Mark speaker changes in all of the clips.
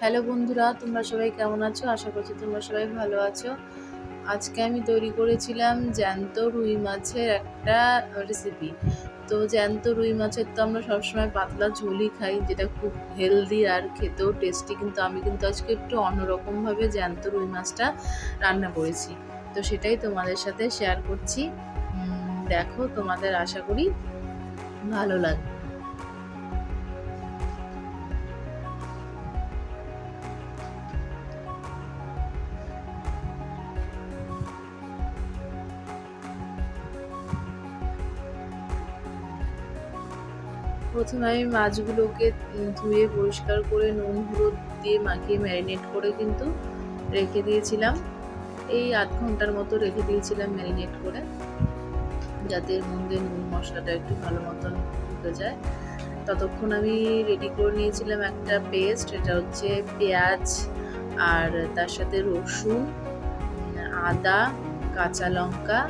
Speaker 1: Hello বন্ধুরা, তোমরা সবাই কেমন আছো? আশা করছি তোমরা সবাই ভালো আছো। আজকে আমি তৈরি করেছিলাম জ্যান্ত রুই মাছের একটা রেসিপি তো জ্যান্ত রুই মাছের তো আমরা সবসময় পাতলা ঝোলই খাই, যেটা খুব হেলদি আর খেতেও টেস্টি কিন্তু আমি কিন্তু আজকে একটু অন্যরকমভাবে জ্যান্ত রুই মাছটা রান্না করেছি। তো সেটাই তোমাদের সাথে শেয়ার করছি। দেখো তোমাদের আশা করি ভালো লাগবে। প্রথমে আমি মাছগুলোকে ধুয়ে পরিষ্কার করে নুন, হলুদ দিয়ে মাখিয়ে ম্যারিনেট করে কিন্তু রেখে দিয়েছিলাম। এই আধ ঘণ্টার মতো রেখে দিয়েছিলাম ম্যারিনেট করে, যাতে এর নুন মশলাটা একটু ভালো মতন ঢুকে যায়। ততক্ষণ আমি রেডি করে নিয়েছিলাম একটা পেস্ট এটা হচ্ছে পেঁয়াজ আর তার সাথে রসুন আদা, কাঁচা লঙ্কা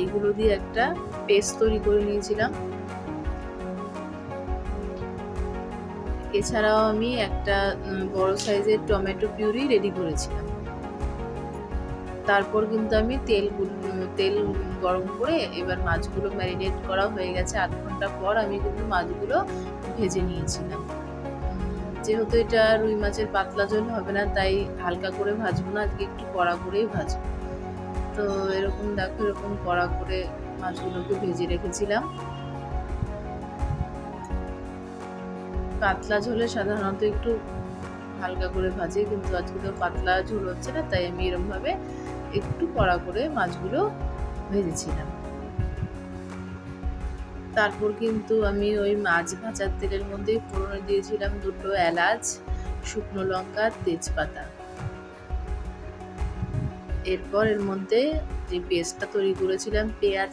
Speaker 1: এইগুলো দিয়ে একটা পেস্ট তৈরি করে নিয়েছিলাম। এছাড়াও আমি একটা বড় সাইজের টমেটো পিউরি রেডি করেছিলাম। তারপর কিন্তু আমি তেল তেল গরম করে এবার মাছগুলো ম্যারিনেট করা হয়ে গেছে। আধ ঘণ্টা পর আমি কিন্তু মাছগুলো ভেজে নিয়েছিলাম। যেহেতু এটা রুই মাছের পাতলা জল হবে না, তাই হালকা করে ভাজবো না, আজকে একটু কড়া করেই ভাজবো। তো এরকম দেখো, এরকম কড়া করে মাছগুলোকে ভেজে রেখেছিলাম। পাতলা ঝোলে সাধারণত একটু হালকা করে ভাজে, কিন্তু আজকে তো পাতলা ঝোল হচ্ছে না, তাই আমি এরকম ভাবে একটু কড়া করে মাছগুলো ভেজেছিলাম। তারপর কিন্তু আমি ওই মাছ ভাজার তেলের মধ্যেই ফোড়নে দিয়েছিলাম দুটো এলাচ, শুকনো লঙ্কা, তেজপাতা। এরপর এর মধ্যে যে পেস্টটা তৈরি করেছিলাম, পেঁয়াজ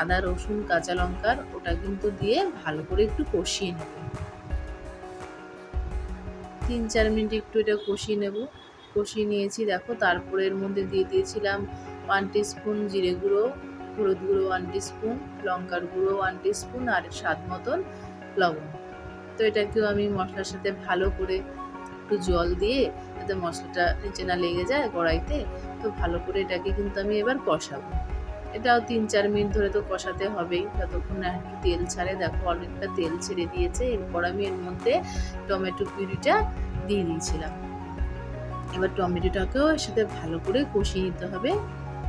Speaker 1: আদা, রসুন, কাঁচা লঙ্কার, ওটা কিন্তু দিয়ে ভালো করে একটু কষিয়ে নেব। তিন চার মিনিট একটু এটা কষিয়ে নেব। কষিয়ে নিয়েছি, দেখো, তারপরে এর মধ্যে দিয়ে দিয়েছিলাম ওয়ান স্পুন জিরে গুঁড়ো, হলুদ গুঁড়ো ওয়ান স্পুন লঙ্কার গুঁড়ো ওয়ান স্পুন আর স্বাদ মতন লবণ। তো এটাকেও আমি মশলার সাথে ভালো করে একটু জল দিয়ে যাতে মশলাটা নিচে না লেগে যায় কড়াইতে, তো ভালো করে এটাকে কিন্তু আমি এবার কষাবো। এটাও তিন চার মিনিট ধরে তো কষাতে হবেই। না একটু তেল ছাড়ে, দেখো অনেকটা তেল ছেড়ে দিয়েছে। এরপর আমি এর মধ্যে টমেটো পিউরিটা দিয়ে দিয়েছিলাম। এবার টমেটোটাকেও এর সাথে ভালো করে কষিয়ে নিতে হবে,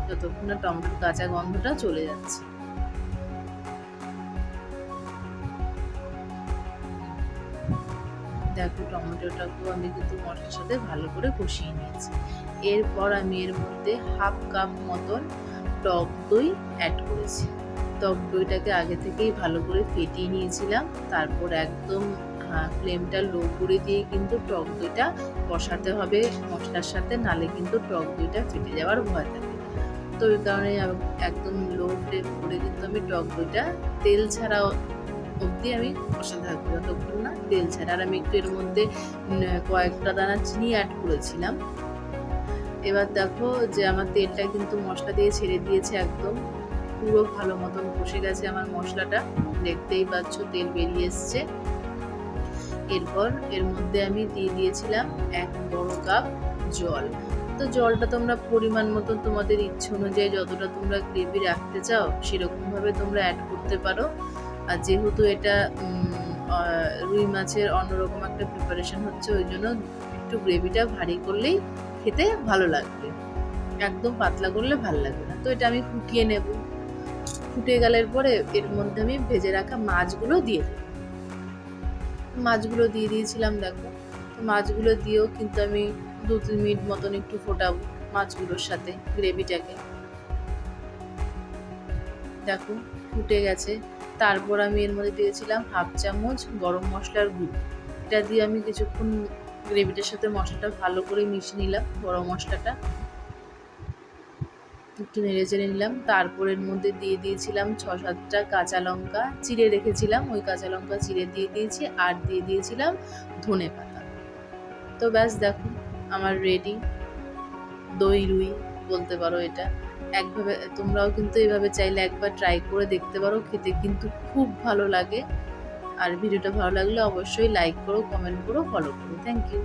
Speaker 1: যতক্ষণ না টমেটোর কাঁচা গন্ধটা চলে যাচ্ছে। দেখো টমেটোটাকেও আমি কিন্তু মশলার সাথে ভালো করে কষিয়ে নিয়েছি। এরপর আমি এর মধ্যে হাফ কাপ মতন টক দই অ্যাড করেছি। টক দইটাকে আগে থেকেই ভালো করে ফেটিয়ে নিয়েছিলাম, তারপর একদম ফ্লেমটা লো করে দিয়ে কিন্তু টক দইটা বসাতে হবে মশলার সাথে, নালে কিন্তু টক দইটা ফেটে যাওয়ার ভয় থাকে। তো ওই কারণে একদম লো ফ্লেম করে কিন্তু আমি টক দইটা, তেল ছাড়া অবধি আমি কষাতে থাকব যতক্ষণ না তেল ছাড়া। আর আমি একটু এর মধ্যে কয়েকটা দানা চিনি অ্যাড করেছিলাম। এবার দেখো যে আমার তেলটা কিন্তু মশলা দিয়ে ছেড়ে দিয়েছে একদম। পুরো ভালো মতন কষে গেছে আমার মশলাটা। দেখতেই পাচ্ছ তেল বেরিয়ে এসছে। এরপর এর মধ্যে আমি দিয়ে দিয়েছিলাম এক বড় কাপ জল। তো জলটা তোমরা পরিমাণ মতো তোমাদের ইচ্ছে অনুযায়ী যতটা তোমরা গ্রেভি রাখতে চাও সেরকমভাবে তোমরা অ্যাড করতে পারো। আর যেহেতু এটা রুই মাছের অন্যরকম একটা প্রিপারেশন হচ্ছে, ওই জন্য একটু গ্রেভিটা ভারী করলেই খেতে ভালো লাগবে। একদম পাতলা করলে ভালো লাগবে না। তো এটা আমি ফুটিয়ে নেব। ফুটে গেলের পরে এর মধ্যে আমি ভেজে রাখা মাছগুলো দিয়ে দেবো। মাছগুলো দিয়ে দিয়েছিলাম, দেখো। তো মাছগুলো দিয়েও কিন্তু আমি দু তিন মিনিট মতন একটু ফোটাবো মাছগুলোর সাথে, গ্রেভিটাকে। দেখো, ফুটে গেছে। তারপর আমি এর মধ্যে দিয়েছিলাম হাফ চামচ গরম মশলার গুঁড়ো। এটা দিয়ে আমি কিছুক্ষণ গ্রেভিটার সাথে মশলাটা ভালো করে মিশিয়ে নিলাম, গরম মশলাটা। একটু নেড়ে চেড়ে নিলাম। তারপর এর মধ্যে দিয়ে দিয়েছিলাম ছ সাতটা কাঁচা লঙ্কা। চিড়ে রেখেছিলাম, ওই কাঁচা লঙ্কা চিড়ে দিয়ে দিয়েছি আর দিয়ে দিয়েছিলাম ধনে পাতা। তো ব্যাস দেখো, আমার রেডি দই, রুই, বলতে পারো এটা। একভাবে তোমরাও কিন্তু এভাবে চাইলে একবার ট্রাই করে দেখতে পারো, খেতে কিন্তু খুব ভালো লাগে। আর ভিডিওটা ভালো লাগলে অবশ্যই লাইক করো কমেন্ট করো ফলো করো। Thank you